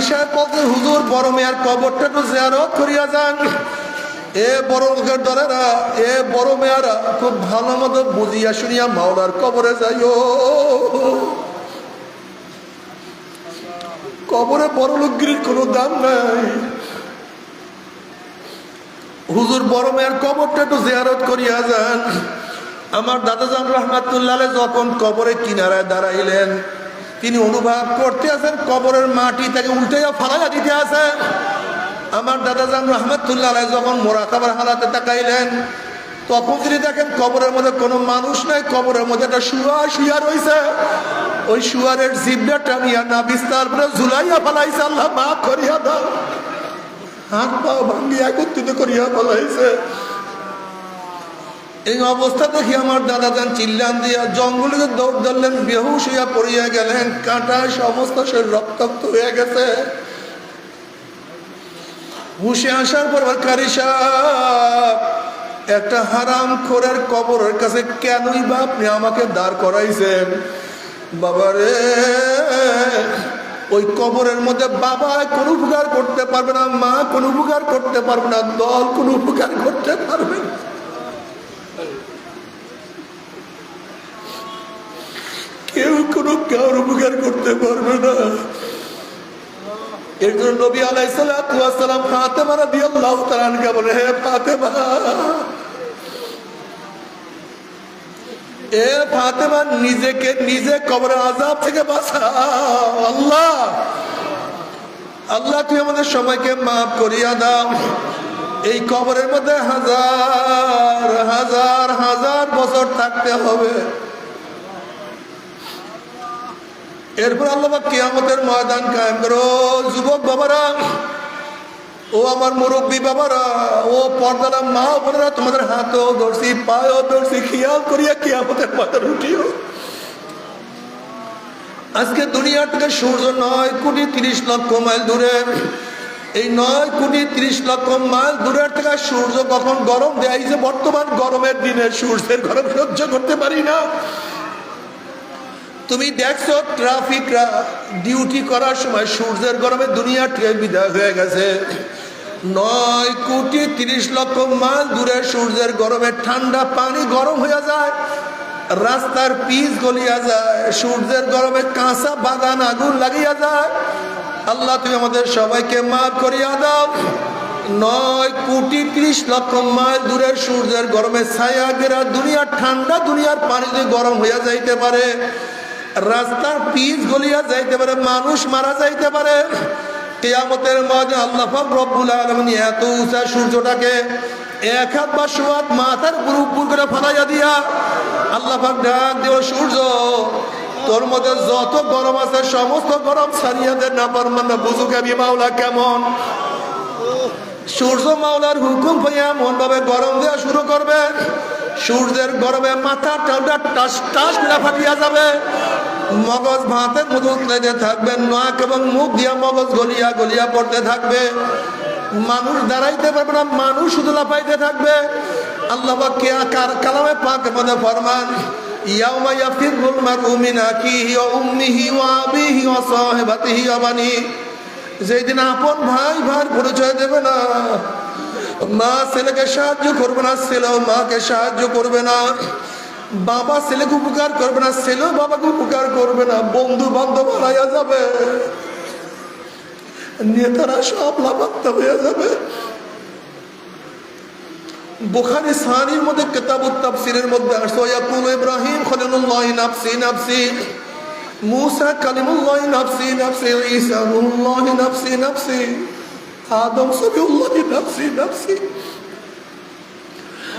সাহেব বলতে হুজুর, বড় মেয়ার কবরটা একটু জিয়ারত করিয়া যান। এ বড় লোকের দলেরা, এ বড় মেয়ারা, খুব ভালো মতো বুঝিয়া শুনিয়া মাওলার কবরে যাইও। কবরে বড় লোকগিরির কোনো দাম নাই। হুজুর, বড় মেয়ের কবরটা একটু জিয়ারত করিয়া যান। আমার দাদাজান রহমাতুল্লাহ যখন কবরের কিনারায় দাঁড়াইলেন তিনি অনুভব করতে আছেন, কবরের মাটি তাকে উল্টাইয়া ফালাইয়া দিতে আছে আমার দাদাজান রহমতুল্লাহ যখন মোরাকাবার হালাতে তাকাইলেন, তখন তিনি দেখেন কবরের মধ্যে কোনো মানুষ নাই, কবরের মধ্যে একটা শুয়া শুয়া রয়েছে ওই শুয়ারের জিবটা টানিয়া না, বিস্তার করে ঝুলাইয়া ফালাইছে, আল্লাহ মাফ করিয়া দাও। হাত পা ভাঙ্গিয়া একত্রিত করিয়া ফলাইছে। এই অবস্থা দেখি আমার দাদা যান চিল্লান দিয়া জঙ্গলে দৌড় ধরলেন, বেহুশ হইয়া পড়িয়া গেলেন, কাঁটায় সমস্ত সে রক্তাক্ত হয়ে গেছে। হুশে আসার পর কারি একটা হারাম খোরের কবরের কাছে কেনই বা আপনি আমাকে দাঁড় করাইছেন? বাবারে ওই কবরের মধ্যে বাবা কোনো উপকার করতে পারবে না, মা কোনো উপকার করতে পারবে না, দল কোনো উপকার করতে পারবে না। কেউ কোনো কার উপকার করতে পারবে না। এর জন্য নবী আলাইসালাম ফাতেমা রাদি আল্লাহ তালানকে বলে, হে ফাতেমা ফাতেমা নিজেকে নিজে কবর আজাব থেকে বাঁচাও, আল্লাহ। আল্লাহ, তুই আমাদের সবাইকে মাফ করিয়া দাও। এই কবরের মধ্যে হাজার হাজার হাজার বছর থাকতে হবে। এরপর আল্লাহ কিয়ামতের ময়দান কায়েম করো। যুবক বাবারা, ও আমার মুরব্বী বাবারা, ও পর্দারা মা বোনেরা, তোমাদের হাতেও ধরছি, পায়েও ধরছি, খেয়াল করিয়া কিয়ামতের ময়দান উঠিও। আজকে দুনিয়ার থেকে সূর্য নয় কোটি তিরিশ লক্ষ মাইল দূরে। এই নয় কোটি তিরিশ লক্ষ মাইল দূরের থেকে সূর্য কখন গরম দেয় যে বর্তমান গরমের দিনে সূর্যের গরম সহ্য করতে পারি না। তুমি দেখছ ট্রাফিকরা ডিউটি করার সময় সূর্যের গরমে দুনিয়া ট্রেন বিদায় হয়ে গেছে। নয় কোটি তিরিশ লক্ষ মাইল দূরে সূর্যের গরমে ঠান্ডা পানি গরম হয়ে যায়, রাস্তার পিচ গলিয়া যায়, সূর্যের গরমে কাঁচা বাগান আগুন লাগিয়া যায়। আল্লাহ, তুমি আমাদের সবাইকে মাফ করিয়া দাও। নয় কোটি ত্রিশ লক্ষ মাইল দূরের সূর্যের গরমে ছায়া গেরা দুনিয়ার ঠান্ডা দুনিয়ার পানি গরম হইয়া যাইতে পারে। রাস্তার পিচ গলিয়া যাইতে পারে, মানুষ মারা যাইতে পারে। কেয়ামতের মাঝে আল্লাহ রব্বুল আলমিন এত উঁচা সূর্যটাকে এক হাত বা সোয়াত মাথার উপর উপর করে ফালাইয়া দিয়া আল্লাহ ডাক দিও সূর্য, তোর মধ্যে যত গরম আছে, সমস্ত গরম ছাড়িয়া দেন না পারমান না বুঝুক আমি মাওলা কেমন? সূর্য মাওলার হুকুম হইয়া এমন ভাবে গরম দেওয়া শুরু করবে। সূর্যের গরমে মাথা টাউটা টাস টাস করে ফাটিয়া যাবে। মগজ ভাতের মতো উতলাইতে থাকবে নাক এবং মুখ দিয়া মগজ গলিয়া গলিয়া পড়তে থাকবে। মানুষ দাঁড়াইতে পারবে না, মানুষ শুধু লাফাইতে থাকবে। আল্লাহ কালামে পাক মধ্যে ফরমান মিন আপন ভাই পরিচয় দেবে না, মা ছেলেকে সাহায্য করবে না মাকে সাহায্য করবে না। বাবা ছেলেকে উপকার করবে না, ছেলেও বাবাকে উপকার করবে না বন্ধু বান্ধব হারাইয়া যাবে। নেতারা সব লাভাত্তা হয়ে যাবে। বুখারি সানির মধ্যে, কেতাবুত তাফসিরের মধ্যে আসো ইয়াকুল ইব্রাহিম খলিলুল্লাহ নাফসি নাফসি। মুসা কালিমুল্লাহ নাফসি নাফসি। ঈসা রুহুল্লাহ নাফসি নাফসি। আদম সবিউল্লাহ নাফসি নাফসি।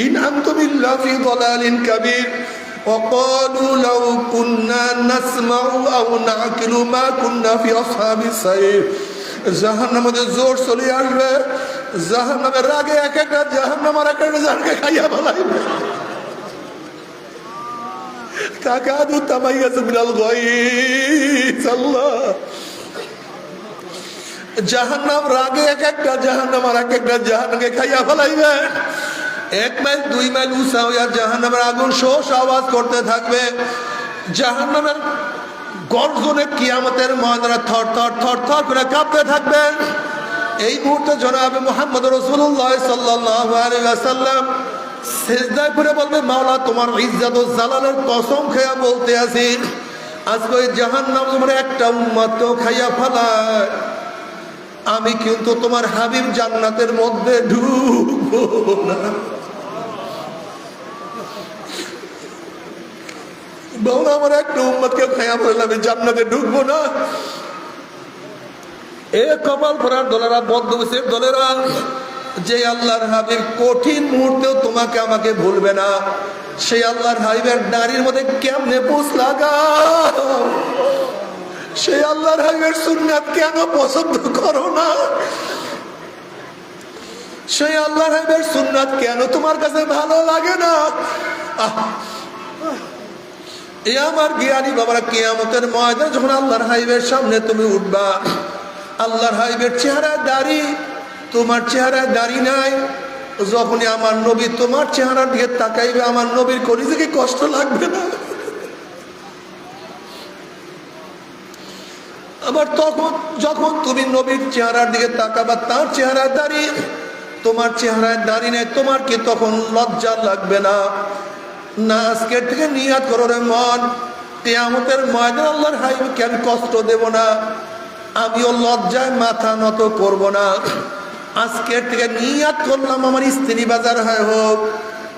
إن أنتم إلا في ضلال كبير وقالوا لو كنا نسمع أو نعقل ما كنا في أصحاب السير জাহান নামে জোর চলে আসবে জাহান নামের রাগে এক একটা জাহান নামার এক একটা জাহানকে খাইয়া বলাইবে তাকাদু তামাইয়াস মিনাল গায়স আল্লাহ জাহান্নাম রাগে এক একটা জাহান্নাম আর এক একটা জাহান্নামকে খাইয়া ফেলাইবে এক মাইল, দুই মাইল উঁচা হইয়া জাহান্নামের আগুন শোষ আওয়াজ করতে থাকবে। জাহান্নামের গর্জনে কিয়ামতের ময়দানে থর থর থর থর করে কাঁপতে থাকবে। এই মুহূর্তে জনাবে মোহাম্মদ রসুল্লাহ সাল্লাহ আলাইসাল্লাম সেজদায় করে বলবে, মাওলা, তোমার ইজ্জাত ও জালালের কসম খেয়া বলতে আছি। আজকে ওই জাহান্নাম তোমার একটা উম্মাত্র খাইয়া ফেলায়। আমি কিন্তু তোমার হাবিব জান্নাতের মধ্যে ঢুকবো না। বাবা আমার একটা উম্মতকে খাইয়া বললাম, আমি জান্নাতে ঢুকবো না। এ কপাল পরার দলেরা বদ্ধবসের দলেরা, যে আল্লাহর হাবিব কঠিন মুহূর্তেও তোমাকে আমাকে ভুলবে না। সেই আল্লাহর হাবিবের নারীর মধ্যে কেমনে পোষ লাগা সেই আল্লাহর হাবিবের সুন্নাত কেন পছন্দ করো না? সেই আল্লাহর হাবিবের সুন্নাত কেন তোমার কাছে ভালো লাগে না? আহ! এ আমার জ্ঞানী বাবারা কেয়ামতের ময়দান যখন আল্লাহর হাইবের সামনে তুমি উঠবা, আল্লাহর হাইবের চেহারায় দাড়ি, তোমার চেহারায় দাড়ি নাই, যখনই আমার নবী তোমার চেহারার দিকে তাকাইবে, আমার নবীর কলিজে কি কষ্ট লাগবে না? আবার তখন, যখন তুমি নবীর চেহারার দিকে তাকাবা, তার চেহারায় দাঁড়িয়ে তোমার চেহারায় দাঁড়িয়ে নেই, তোমার কি তখন লজ্জা লাগবে না? না আজকের থেকে নিয়াত করো রে মন। কেয়ামতের ময়দান আল্লাহর হাই কেন কষ্ট দেব না। আমিও লজ্জায় মাথা নত করব না। আজকের থেকে নিয়াত করলাম আমার স্ত্রী বাজার হয় হোক,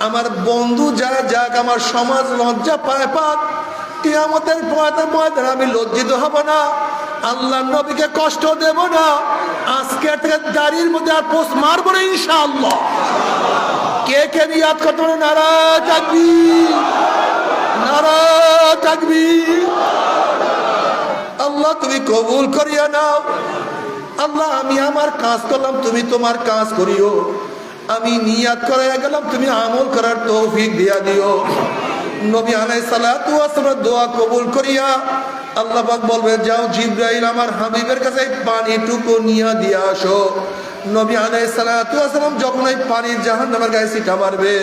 আমার বন্ধু যা যাক, আমার সমাজ লজ্জা পায় পাক। কেয়ামতের ময়দান আমি লজ্জিত হব না। আল্লাহ নবীকে কষ্ট দেব না। আজকের থেকে দাড়ির মধ্যে আর পোস্ট মারবো না ইনশাআল্লাহ। কে কে নিয়াত করতে পারে নারা থাকবি? নারা থাকবি। আল্লাহ, তুমি কবুল করিয়া নাও। আল্লাহ, আমি আমার কাজ করলাম, তুমি তোমার কাজ করিও। আমি নিয়াত করাইয়া গেলাম, তুমি আমল করার তৌফিক দিয়া দিও। নবী আলাই সালাতু ওয়াসালাম দোয়া কবুল করিয়া আল্লাহ পাক বলবে যাও জিব্রাইল আমার হাবিবের কাছে পানি টুকু নিয়া দিয়া আসো। নবী আলাই ওয়াসালাম যখন ওই পানি জাহান্নামের গায়ে সিটা মারবে,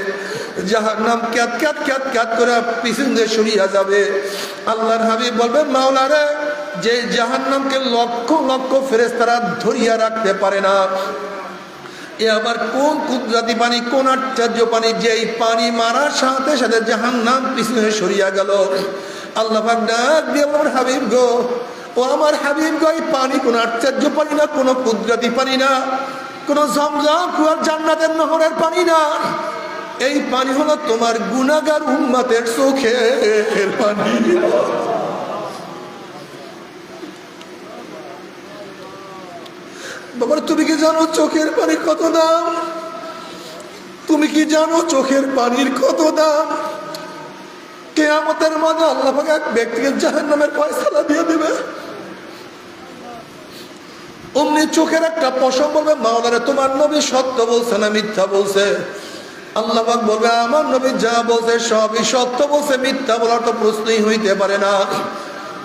জাহান্নাম ক্যাত ক্যাত ক্যাত ক্যাত করে পিছন দিয়ে সরিয়া যাবে। আল্লাহর হাবিব বলবে, মাওলারে, যে জাহান্নামকে লক্ষ লক্ষ ফেরেস্তারা ধরিয়া রাখতে পারে না। এ আবার কোন কুদরাতি পানি, কোন আশ্চর্য পানি যে এই পানি মারার সাথে সাথে জাহান নাম পিছনে সরিয়া গেল? আল্লাহ ডাক দিয়ে আমার হাবিব গো ও আমার হাবিব গো, এই পানি কোন আশ্চর্য পানি না, কোনো কুদরাতি পানি না, কোনো জমজম কুয়ার জান্নাতের নহরের পানি না। এই পানি হলো তোমার গুনাগার উম্মাতের চোখের পানি। বাবার, তুমি কি জানো চোখের পানির কত দাম? তুমি কি জানো চোখের পানির কত দাম? কেয়ামতের মাঝে আল্লাহ এক ব্যক্তিকে জাহান নামের ফয়সালা দিয়ে দেবে। অমনি চোখের একটা পশম বলবে মাওলারে তোমার নবী সত্য বলছে না মিথ্যা বলছে? আল্লাহ বলবে, আমার নবী যা বলছে সবই সত্য বলছে, মিথ্যা বলার তো প্রশ্নই হইতে পারে না।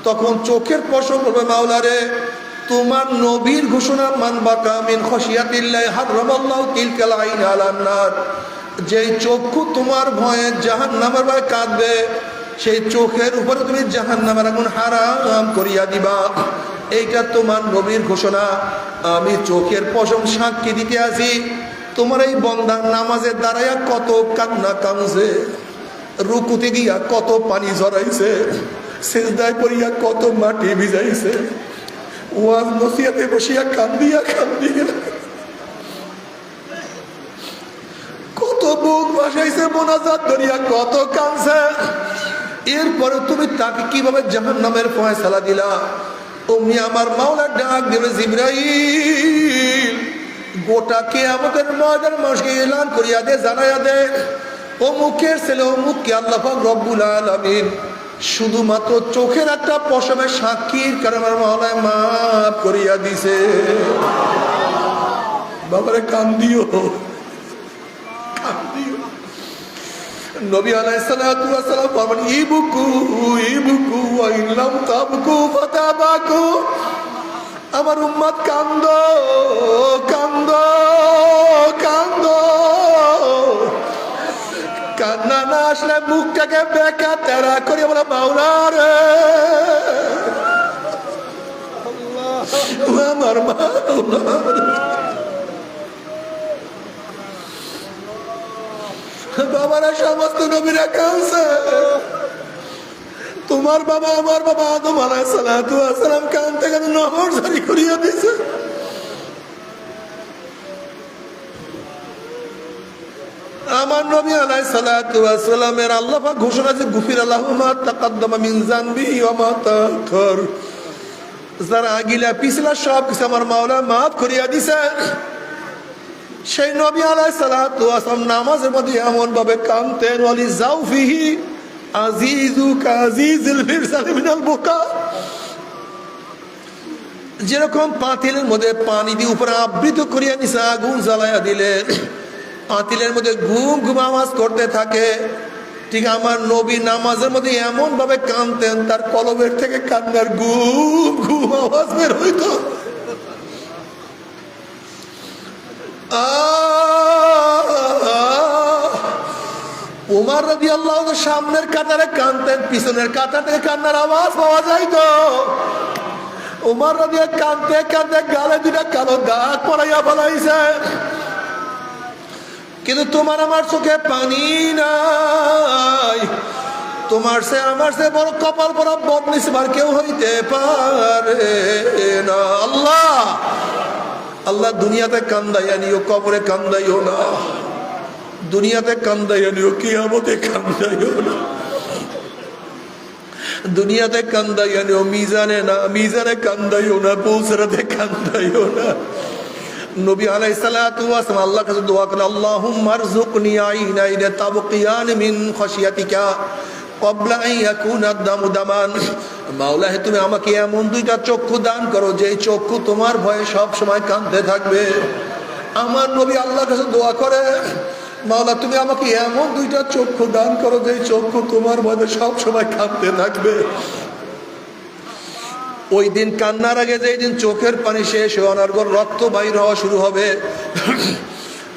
তখন চোখের পশম বলবে মাওলারে তোমার নবীর ঘোষণা মানবা কামিন খসিয়াতিল্লাহ হারামাল্লাহু তিলকাল আইন আলান নার। যেই চক্ষু তোমার ভয়ে জাহান্নামের ভয়ে কাঁদবে, সেই চোখের উপরে তুমি জাহান্নামের আগুন হারাম করিয়া দিবা। এইটা তোমার নবীর ঘোষণা। আমি চোখের পশম সাক্ষী দিতে আসি। তোমার এই বন্ধার নামাজের দাঁড়াইয়া কত কান্না কামছে, রুকুতে গিয়া কত পানি জড়াইছে সেজদায় পড়িয়া কত মাটি ভিজাইছে, ওয়াজ নসিয়াতে বসিয়া কান্দিয়া কান্দিয়া। কত বুক বাসাইছে মোনাজাত ধরিয়া কত কানছে এরপরে তুমি তাকে কীভাবে জাহান নামের ফয়সালা দিলা? অমনি আমার মাওলার ডাক দেবে জিব্রাইল। গোটা কে আমাদের ময়দার মানুষকে এলান করিয়া দে, জানাইয়া দে। অমুকের ছেলে অমুককে আল্লাহ পাক রব্বুল আলামিন। শুধুমাত্র চোখের একটা পশমের সাক্ষীর কারণে আমার মাফ করিয়া দিছে। বাবারে কান্দিও। নবী ওয়াসসালাম বলেন ইবুকু ইবুকু ওয়া ইল্লাম তাবকু ফাতাবাকু। আমার উম্মত কান্দ কান্দ কান্দ। কান্না না আসলে মুখটাকে বেকা তেরা করে বলে, মাওলা রে। আমার মাওলা বাবারা সমস্ত নবীরা কাঁদছে তোমার বাবা আমার বাবা আদম আলাহ সালাতু আসসালাম কানতে কানতে নহর জারি করিয়া দিছে আমার নবী আলাই সালাতু আসসালামের আল্লাহ পাক ঘোষণা যে গুফির আল্লাহ মা তাকাদ্দামা মিন জানবিহি ওয়া মা তাআখার যারা আগিলা পিছলা সব কিছু আমার মাওলা মাফ করিয়া দিছে সেই নবী আলাই আসসালাম নামাজের মধ্যে এমন ভাবে কানতেন ওয়ালি জাউফিহি আজিজু কাজিজুল মিরসাল মিনাল বুকা। যেরকম পাতিলের মধ্যে পানি দিয়ে উপরে আবৃত করিয়া নিছে আগুন জ্বালাইয়া দিলে পাতিলের মধ্যে ঘুম ঘুম আওয়াজ করতে থাকে। ঠিক আমার নবী নামাজের মধ্যে এমন ভাবে কানতেন তার কলবের থেকে কান্নার ঘুম ঘুম আওয়াজ বের হইতো আহ উমার রবি আল্লাহ সামনের কাতারে কানতেন পিছনের কাতার থেকে কান্নার আওয়াজ পাওয়া যাইতো। উমার রবি কানতে কানতে গালে দুটা কালো দাগ পড়াইয়া বলাইছে কিন্তু তোমার আমার চোখে পানি নাই। তোমার সে আমার সে বড় কপাল বড় বদনিসবার কেউ হইতে পারে না। আল্লাহ! আল্লাহ দুনিয়াতে কান্দাইয়া নিও, কবরে কান্দাইও না। দুনিয়াতে কান্দাইও নিও, কিয়ামতে কান্দাইও না। দুনিয়াতে কান্দাইও নিও, মিজানে না, মিজানে কান্দাইও না পৌঁছরাতে কান্দাইও না। নবী আলাই সালাতু ওয়াসালাম আল্লাহর কাছে দোয়া করেন, আল্লাহুম্মা আরযুকনি আইনাইন তাবকিয়ান মিন খাশিয়াতিকা, ক্বাবলা আন ইয়াকুনা দামু দামান। মাওলা, হে তুমি আমাকে এমন দুইটা চক্ষু দান করো যে চক্ষু তোমার ভয়ে সব সময় কাঁদতে থাকবে। আমার নবী আল্লাহর কাছে দোয়া করে, মাওলা, তুমি আমাকে এমন দুইটা চক্ষু দান করো যে চক্ষু তোমার ভয়ে সব সময় কাঁদতে থাকবে। ওই দিন কান্নার আগে যেই দিন চোখের পানি শেষ হয়ে অনার্গর রক্ত বাইর হওয়া শুরু হবে।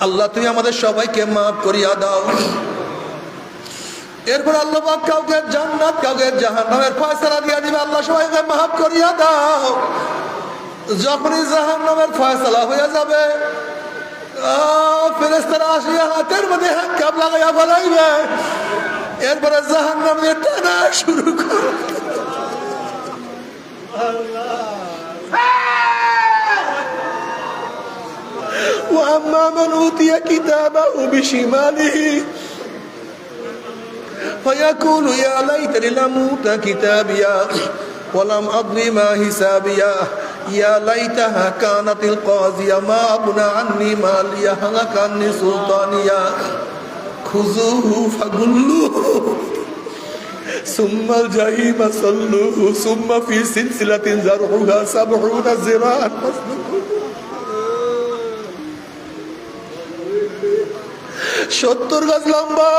আল্লাহ, তুমি আমাদের সবাইকে মাফ করিয়া দাও। এরপর আল্লাহ পাক কাউকে জান্নাত কাউকে জাহান্নামের ফয়সালা দিয়া দিবে আল্লাহ সবাইকে মাফ করিয়া দাও যখনই জাহান্নামের ফয়সালা হয়ে যাবে ফেরেস্তারা আসিয়া হাতের মধ্যে হ্যান্ডকাপ লাগাইয়া বলাইবে এরপরে জাহান্নাম দিয়ে টানা শুরু করবে واما من اوتي كتابه بشماله فيقول يا ليتني لم أوت كتابيا ولم ادر ما حسابيا. يا ليتها كانت القاضية ما أغنى عني ماليا هلك عني سلطانيا. خذوه فغلوه. ثم الجحيم صلوه ثم في سلسلة زرعها سبعون ذراعا সত্তর গাছ লম্বা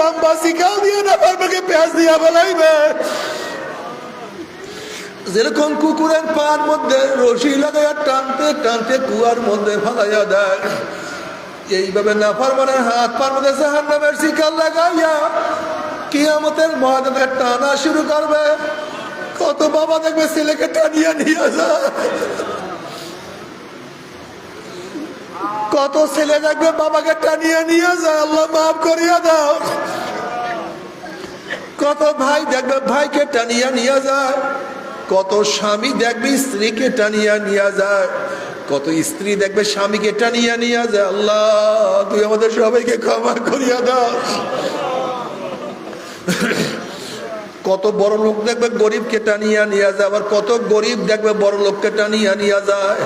লম্বা শিকাল দিয়ে না পারবে পেঁয়াজ দিয়া বলাইবে। যেরকম কুকুরের পার মধ্যে রশি লাগাইয়া টানতে টানতে কুয়ার মধ্যে ফালাইয়া দেয়। এইভাবে নাফার মানে হাত পার মধ্যে জাহান নামের শিকার লাগাইয়া কিয়ামতের মহাদেবের টানা শুরু করবে। কত বাবা দেখবে ছেলেকে টানিয়া নিয়ে যায়। কত ছেলে দেখবে বাবাকে টানিয়ে নিয়ে যায়? আল্লাহ মাফ করিয়া দাও। কত ভাই দেখবে ভাইকে টানিয়া নিয়ে যায়। কত স্বামী দেখবে স্ত্রীকে টানিয়া নিয়ে যায়। কত স্ত্রী দেখবে স্বামীকে টানিয়া নিয়ে যায়। আল্লাহ, তুই আমাদের সবাইকে ক্ষমা করিয়া দাও। কত বড় লোক দেখবে গরিবকে টানিয়া নিয়ে যায়, আবার কত গরিব দেখবে বড় লোককে টানিয়া নিয়ে যায়।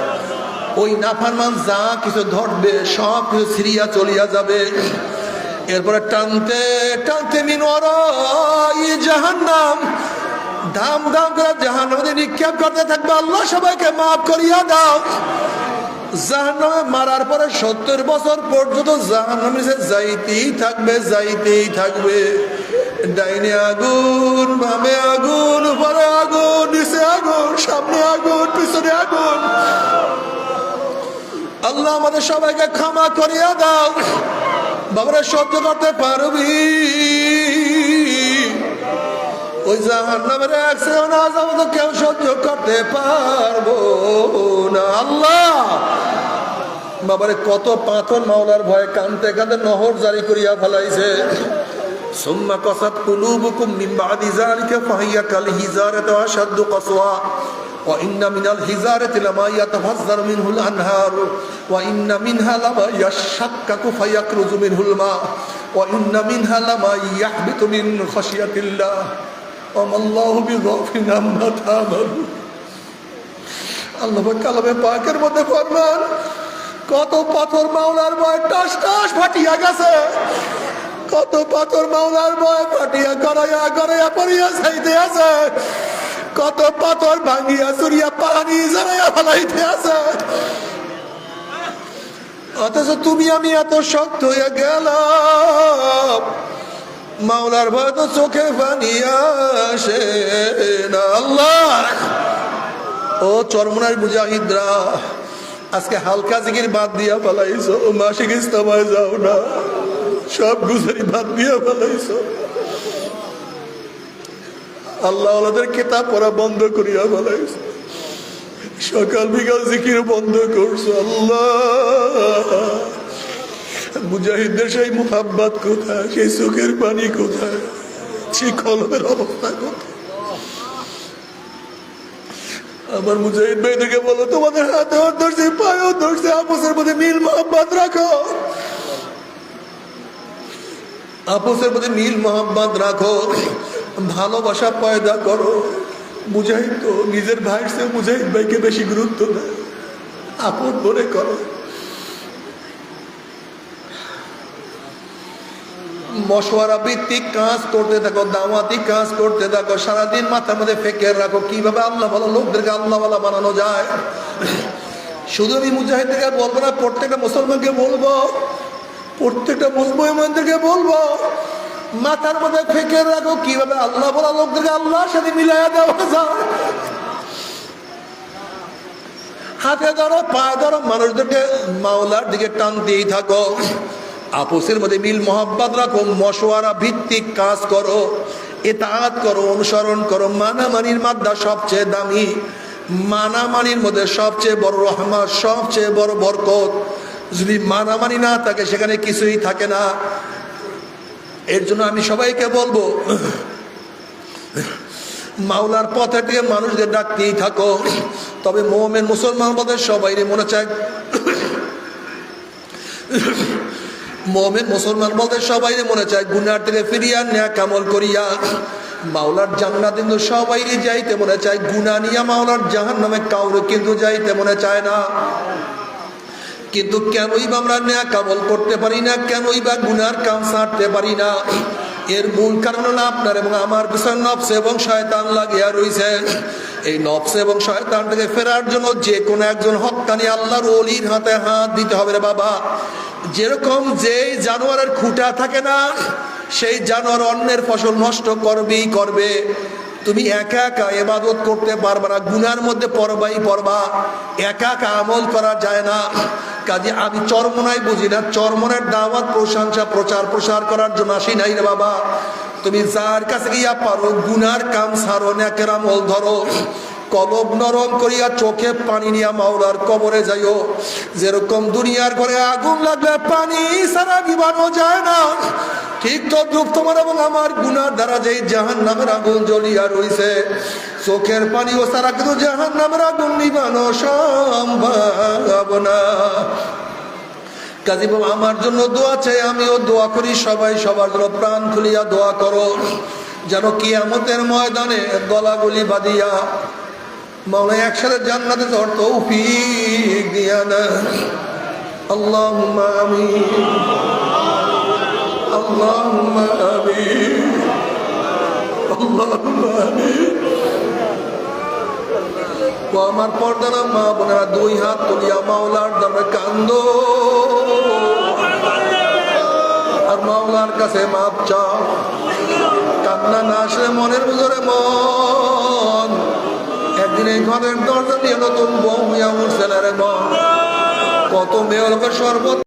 ওই নাফারমান যা কিছু ধরবে, সব কিছু সিরিয়া চলিয়া যাবে। এরপরে টানতে টানতে মিনোয়ার জাহান্নাম ধাম দাম করে জাহান্নামে নিক্ষেপ করতে থাকবে, আল্লাহ সবাইকে মাফ করিয়া দাও। জাহান্নামে মারার পরে সত্তর বছর পর্যন্ত জাহান্নামে সে যাইতেই থাকবে যাইতেই থাকবে। ডাইনে আগুন, বামে আগুন, উপরে আগুন, নিচে আগুন, সামনে আগুন, পিছনে আগুন। আল্লাহ আমাদের সবাইকে ক্ষমা করিয়া দাও। বাবারা সহ্য করতে পারবি? ওই জাহান নামের এক সেকেন্ড আজাব তো কেউ সহ্য করতে পারব না। আল্লাহ! বাবারে কত পাথর মাওলার ভয়ে কানতে কানতে নহর জারি করিয়া ফেলাইছে। সুম্মা কসাত কুলুবুকুম মিন বাদি যালিকা ফাহিয়া কাল হিজারাতি আশাদ্দু কসওয়া। وإن من الحجارة لما يتفجر منه الأنهار وإن منها لما يشقق فيخرج منه الماء وإن منها لما يحبط من خشية الله وما الله بغافل عما تعملون আল্লাহ কালামে পাকের মধ্যে ফরমান কত পাথর মাওলার ভয় টাস টাস ফাটিয়া গেছে কত পাথর মাওলার ভয় ফাটিয়া গড়াইয়া গড়াইয়া পড়িয়া যাইতে আছে কত পাথর ভাঙিয়া চুরিয়া পানি জানাইয়া ফেলাইতে আছে। অথচ তুমি আমি এত শক্ত হয়ে গেলাম। মাওলার ভয় তো চোখে পানি আসে না। আল্লাহ! ও চরমনার মুজাহিদরা, আজকে হালকা জিগির বাদ দিয়া ফেলাইছো, মাসিক ইস্তামায় যাও না। সব গুজারি বাদ দিয়া ফেলাইছো। আল্লাহ কেতাব পড়া বন্ধ করিয়া ফেলাইছো। সকাল বিকাল জিকির বন্ধ করছ, আল্লাহ। মুজাহিদদের সেই মোহাব্বাত কোথায়? সেই চোখের পানি কোথায়? সেই অবস্থা কোথায়? আমার মুজাহিদ ভাই বলো, তোমাদের হাতে ধরছে ধরছে, আপসের মধ্যে মোহাম্মত রাখো। মধ্যে মোহাম্মত রাখো। ভালোবাসা পয়দা করো। মুজাহিদ তো, নিজের ভাইয়ের সে মুজাহিদ ভাইকে বেশি গুরুত্ব দেয় আপন মনে করো। মশওয়ারা ভিত্তিক কাজ করতে থাকো, দাওয়াতি কাজ করতে থাকো। সারাদিন মাথার মধ্যে ফেকে রাখো, কীভাবে আল্লাহ ভালো লোকদেরকে আল্লাহ ভালো বানানো যায়। শুধু আমি মুজাহিদকে বলব না, প্রত্যেকটা মুসলমানকে বলব। প্রত্যেকটা মুসলমানদেরকে বলব। মাথার মধ্যে ফেকে রাখো, কীভাবে আল্লাহ বলা লোকদেরকে আল্লাহর সাথে মিলাইয়া দেওয়া যায় হাতে ধরো, পায়ে ধরো, মানুষদেরকে মাওলার দিকে টান টানতেই থাকো। আপোসের মধ্যে মিল মোহাব্বত রাখো, মশওয়ারা ভিত্তিক কাজ করো এতাত করো, অনুসরণ করো। মানামানির মাদ্দা সবচেয়ে দামি, মানামানির মধ্যে সবচেয়ে বড় রহমত, সবচেয়ে বড় বরকত। যদি মানামানি না থাকে, সেখানে কিছুই থাকে না। এর জন্য আমি সবাইকে বলব, মাওলার পথে থেকে মানুষদের ডাকতেই থাকো। তবে মোহামেন মুসলমান বলতে সবাই মনে চায়। মোহামেন মুসলমান বলতে সবাই মনে চায়, গুনার থেকে ফিরিয়া ন্যা কামল করিয়া। মাওলার জান্নাত কিন্তু সবাই যাইতে মনে চায় গুনা নিয়া মাওলার জাহান নামে কাউরে কিন্তু যাইতে মনে চায় না। কিন্তু কেনই বা আমরা ন্যা কামল করতে পারি না? কেনই বা গুনার কাম ছাড়তে পারি না? এর মূল কারণ হলো আপনার এবং আমার পিছনে নফস এবং শয়তান লাগিয়া রয়েছে এই নফস এবং শয়তান থেকে ফেরার জন্য যে কোনো একজন হকানি আল্লাহর অলির হাতে হাত দিতে হবে রে বাবা। যেরকম যেই জানোয়ারের খুঁটা থাকে না, সেই জানোয়ার অন্যের ফসল নষ্ট করবেই করবে। তুমি একা একা এবাদত করতে পারবা না, গুনার মধ্যে পরবাই পড়বা। একা একা আমল করা যায় না। কাজে আমি চরমনাই বুঝি না, চরমনের দাওয়াত, প্রশংসা, প্রচার প্রসার করার জন্য আসি নাই রে বাবা। তুমি যার কাছে গিয়া পারো, গুনার কাম সারো নেকের আমল ধরো। কলব নরম করিয়া চোখে পানি নিয়া মাওলার কবরে যাইও। যেরকম দুনিয়ার ঘরে আগুন লাগলে পানি সারা নিবানো যায় না। ঠিক তো তদ্রুপ তোমার এবং আমার গুনার দ্বারা যেই জাহান নামের আগুন জ্বলিয়া রইছে, চোখের পানি ও সারা কিন্তু জাহান নামের আগুন নিবানো সম্ভব না। কাজী বাবা, আমার জন্য দোয়া চাই, আমিও দোয়া করি, সবাই সবার জন্য প্রাণ খুলিয়া দোয়া করো। যেন কিয়ামতের ময়দানে গলাগুলি বাঁধিয়া মাওলাই একসাথে জান্নাতে তোর তৌফিক দিয়া না আল্লাহুম্মা আমিন। আল্লাহুম্মা আমিন। আল্লাহুম্মা আমিন। ও আমার পর্দানা মা বোনেরা, দুই হাত তুলিয়া মাওলার দামে কান্দ। আর মাওলার কাছে মাপ চাও। কান্না না আসলে মনের ভিতরে মন। এই ঘরের দরজা দিয়ে নতুন বউ হইয়া উঠছে কত মেয়ে লোকের সর্বত